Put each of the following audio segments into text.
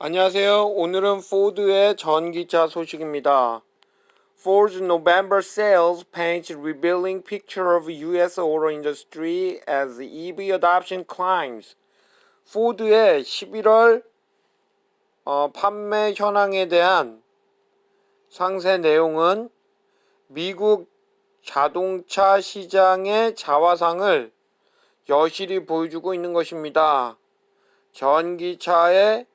안녕하세요. 오늘은 포드의 전기차 소식입니다. Ford's November sales paints revealing picture of U.S. auto industry as EV adoption climbs. 포드의 11월 어, 판매 현황에 대한 상세 내용은 미국 자동차 시장의 자화상을 여실히 보여주고 있는 것입니다. 전기차의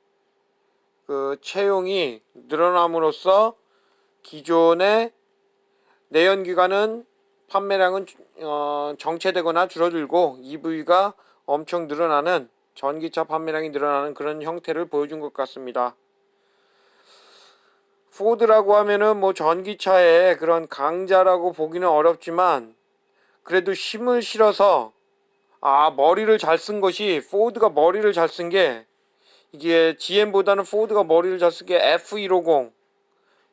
그 채용이 늘어남으로써 기존의 내연기관은 판매량은 어, 정체되거나 줄어들고 EV가 엄청 늘어나는 전기차 판매량이 늘어나는 그런 형태를 보여준 것 같습니다. 포드라고 하면은 뭐 전기차의 그런 강자라고 보기는 어렵지만 그래도 힘을 실어서 아 머리를 잘 쓴 것이 포드가 머리를 잘 쓴 게 이게 GM보다는 포드가 머리를 잘쓴게 F150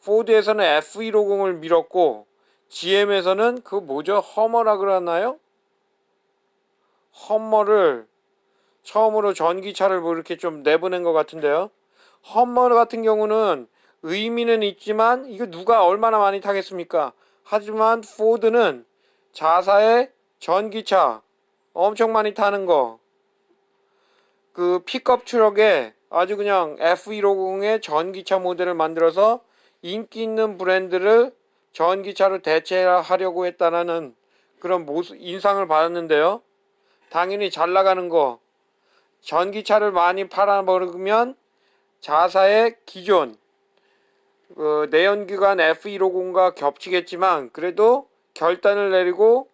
포드에서는 F150을 밀었고 GM에서는 그 뭐죠 허머라 그러나요? 허머를 처음으로 전기차를 뭐 이렇게 좀 내보낸 것 같은데요. 험머 같은 경우는 의미는 있지만 이거 누가 얼마나 많이 타겠습니까? 하지만 포드는 자사의 전기차 엄청 많이 타는 거. 그 픽업 트럭에 아주 그냥 F150의 전기차 모델을 만들어서 인기 있는 브랜드를 전기차로 대체하려고 했다는 그런 모습, 인상을 받았는데요. 당연히 잘 나가는 거. 전기차를 많이 팔아먹으면 자사의 기존 그 내연기관 F150과 겹치겠지만 그래도 결단을 내리고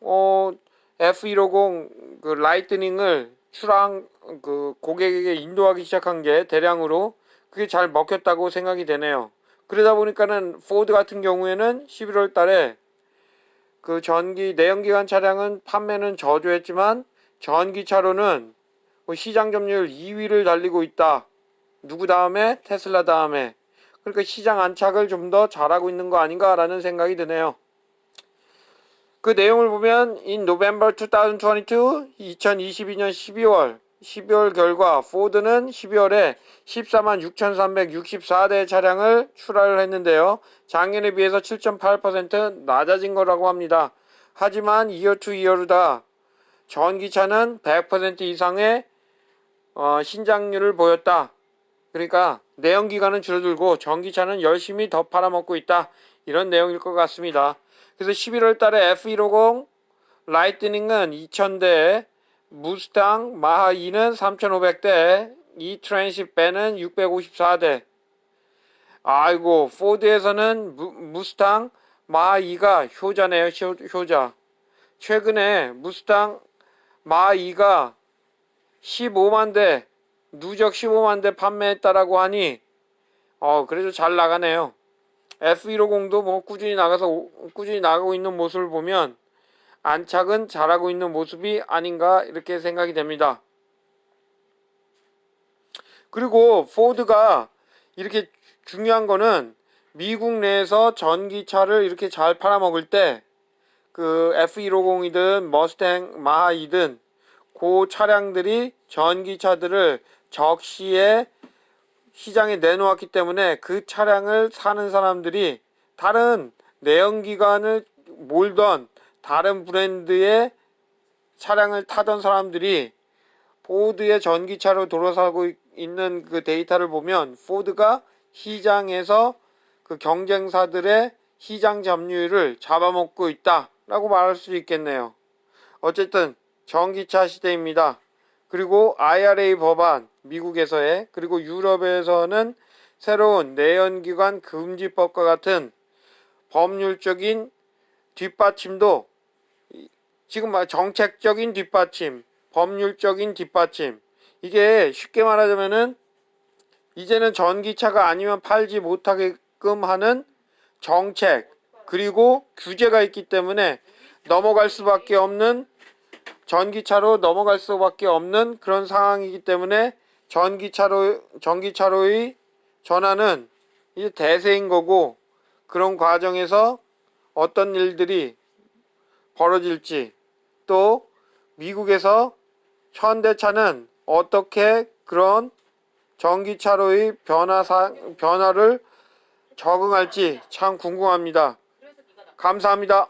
어 F150 그 라이트닝을 출항 그 고객에게 인도하기 시작한 게 대량으로 그게 잘 먹혔다고 생각이 되네요. 그러다 보니까는 포드 같은 경우에는 11월 달에 그 전기 내연기관 차량은 판매는 저조했지만 전기차로는 뭐 시장 점유율 2위를 달리고 있다. 누구 다음에? 테슬라 다음에. 그러니까 시장 안착을 좀 더 잘하고 있는 거 아닌가라는 생각이 드네요. 그 내용을 보면 in November 2022, 2022년 12월 12월 결과 포드는 12월에 14만 6,364대 차량을 출하를 했는데요. 작년에 비해서 7.8% 낮아진 거라고 합니다. 하지만 이어 투 이어르다 전기차는 100% 이상의 어, 신장률을 보였다. 그러니까 내연기관은 줄어들고 전기차는 열심히 더 팔아먹고 있다. 이런 내용일 것 같습니다. 그래서 11월 달에 F150 라이트닝은 2000대, 무스탕 마하 2는 3500대, 이 트랜십 밴은 654대. 아이고, 포드에서는 무, 무스탕 마하 2가 효자네요, 효 자. 최근에 무스탕 마하 2가 15만 대, 누적 15만 대 판매했다라고 하니, 어, 그래도 잘 나가네요. F150도 뭐 꾸준히 나가서, 꾸준히 나가고 있는 모습을 보면, 안착은 잘하고 있는 모습이 아닌가, 이렇게 생각이 됩니다. 그리고 포드가 이렇게 중요한 거는 미국 내에서 전기차를 이렇게 잘 팔아먹을 때, 그 F150이든 머스탱 마하이든 그 차량들이 전기차들을 적시에 시장에 내놓았기 때문에 그 차량을 사는 사람들이 다른 내연기관을 몰던 다른 브랜드의 차량을 타던 사람들이 포드의 전기차로 돌아서고 있는 그 데이터를 보면 포드가 시장에서 그 경쟁사들의 시장 점유율을 잡아먹고 있다라고 말할 수 있겠네요. 어쨌든 전기차 시대입니다. 그리고 IRA 법안 미국에서의 그리고 유럽에서는 새로운 내연기관 금지법과 같은 법률적인 뒷받침도 지금 정책적인 뒷받침, 법률적인 뒷받침 이게 쉽게 말하자면은 이제는 전기차가 아니면 팔지 못하게끔 하는 정책 그리고 규제가 있기 때문에 넘어갈 수밖에 없는 전기차로 넘어갈 수밖에 없는 그런 상황이기 때문에 전기차로 전기차로의 전환은 이제 대세인 거고 그런 과정에서 어떤 일들이 벌어질지 또 미국에서 현대차는 어떻게 그런 전기차로의 변화상 변화를 적응할지 참 궁금합니다. 감사합니다.